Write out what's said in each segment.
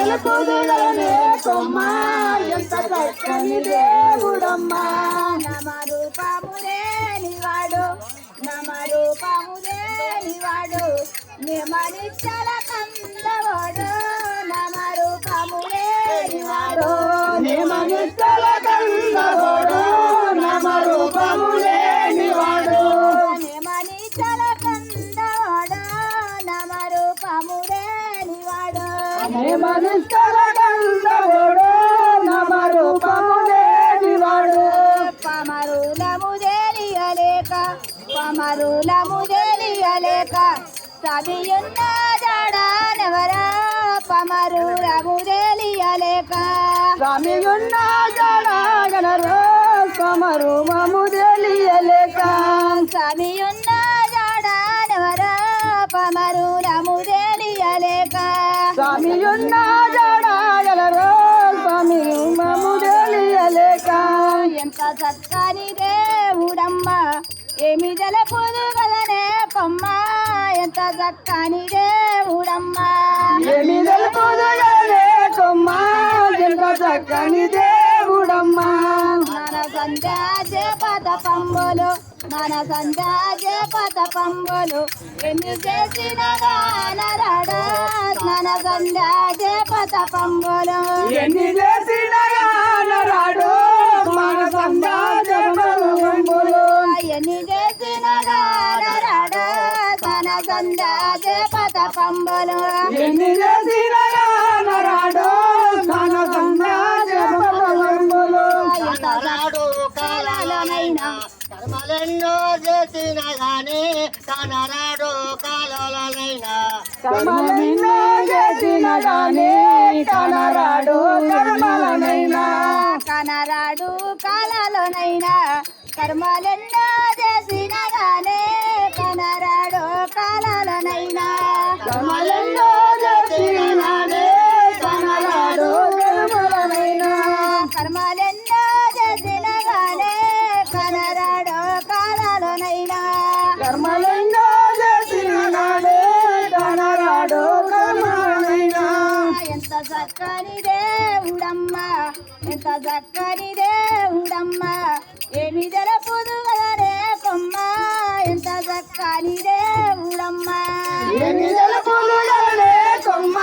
తెలుపుదులనే కొమ్మ. ఎంత చక్కని దేవుడమ్మా. నమ రూపములే నివాడు. నమ రూపములే నివాడు. నిమనిచ్చల కందవాడు. నమ రూపములే నివాడు. నిమనిస్తల నిమనిస్తల కందవోడు నమ రూపము లేనివాడు పమరులము తెలియలేక పమరులము తెలియలేక సవియున్న జడానెవరా? తెలియలేక జడగనరు సమరూపము తెలియలేక చక్కని దేవుడమ్మ. ఏమి జలపుదు కదనే కొమ్మ. ఎంత చక్కని దేవుడమ్మ. ఏమి తెలుపుదలే కొమ్మ. ఎంత చక్కని దేవుడమ్మా. మన సంధ్యాజే పద పంబులు మన సంధ్యాజే పద పంబులు ఎన్ని చేసిన గానరాడా. మన సంధ్యాజే పద పంబులు ఎన్ని చేసిన రాడు మన సందాజములు ఎన్ని చేసిన గానరాడా మన పద పంబులు ఎన్ని చేసిన రాడు మన సందాజములు కర్మలెన్నో చేసిన గాని కర్మలెన్నో చేసిన గాని కర్మలనైనా కనరాడు కర్మలోనైనా కర్మలెన్నో చక్కని దేవుడమ్మ ఎంత చక్కని దేవుడమ్మ. ఏమి జరపుదు కదరే కొమ్మ ఎంత చక్కని దేవుడమ్మ. ఎన్ని తెలుపులే కొమ్మ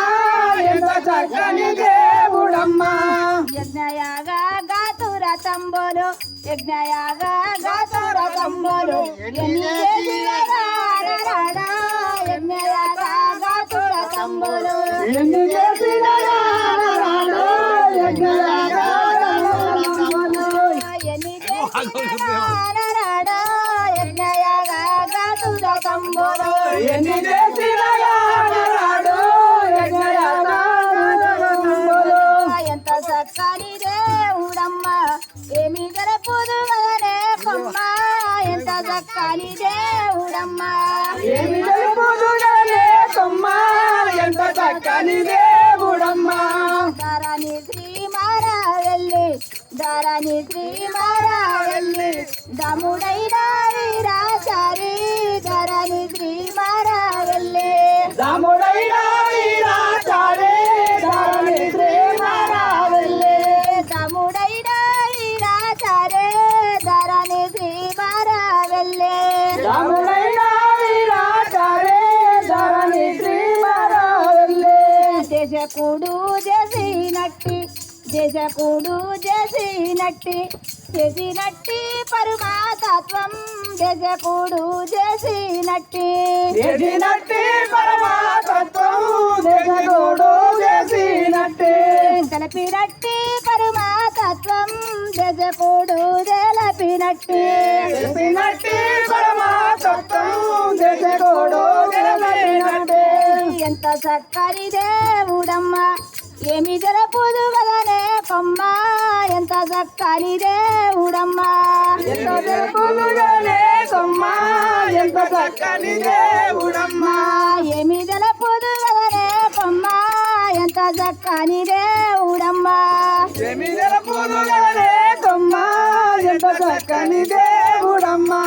ఎంత చక్కని దేవుడమ్మా. యజ్ఞయాగా గాతుర తంబోలు. యజ్ఞయాగా గాతుర తంబోలు ఎన్ని యజ్ఞయాగా గాతుర తంబోలు. ఎన్ని ఎన్ని చేసిన ఎంత చక్కని దేవుడమ్మ ఏమి జరపుదు కొమ్మ ఎంత చక్కని దేవుడమ్మ ఏమి కొమ్మ ఎంత చక్కని దేవుడమ్మా ధరణి శ్రీ మారావెల్లి ధరణి శ్రీ మారావెల్లి దముడైన వీరాచారి ధరణి శ్రీ మారావెల్లి రాముడైన వీరాచారే ధరణి శ్రీమరావెల్లి దముడైన వీరాచారి ధరణి శ్రీ మారావెల్లి రాముడైన వీరాచారే ధరణి శ్రీమరావెల్లి దేశకుడు చేసినట్టి దేశకుడు చేసినట్టి చేసినట్టి పరమాతత్వం. దేశకుడు చేసినట్టి. చేసినట్టి పరమాతత్వం. దేశగోడు చేసినట్టే. తెలిపినట్టి పరమాతత్వం. దేశకుడు తెలిపినట్టి. చేసినట్టి పరమాతత్వం. దేశగోడు చేసినట్టే ఎంత చక్కని దేవుడమ్మ. ఏమి జరపుదు కదనే కొమ్మ ఎంత చక్కని దేవుడమ్మ. ఎంత కొమ్మ. ఎంత చక్కని దేవుడమ్మా. ఏమి జలపుదు కదనే కొమ్మ. ఎంత చక్కని దేవుడమ్మ. ఏమి తెలుపులుగానే కొమ్మ. ఎంత చక్కని దేవుడమ్మా.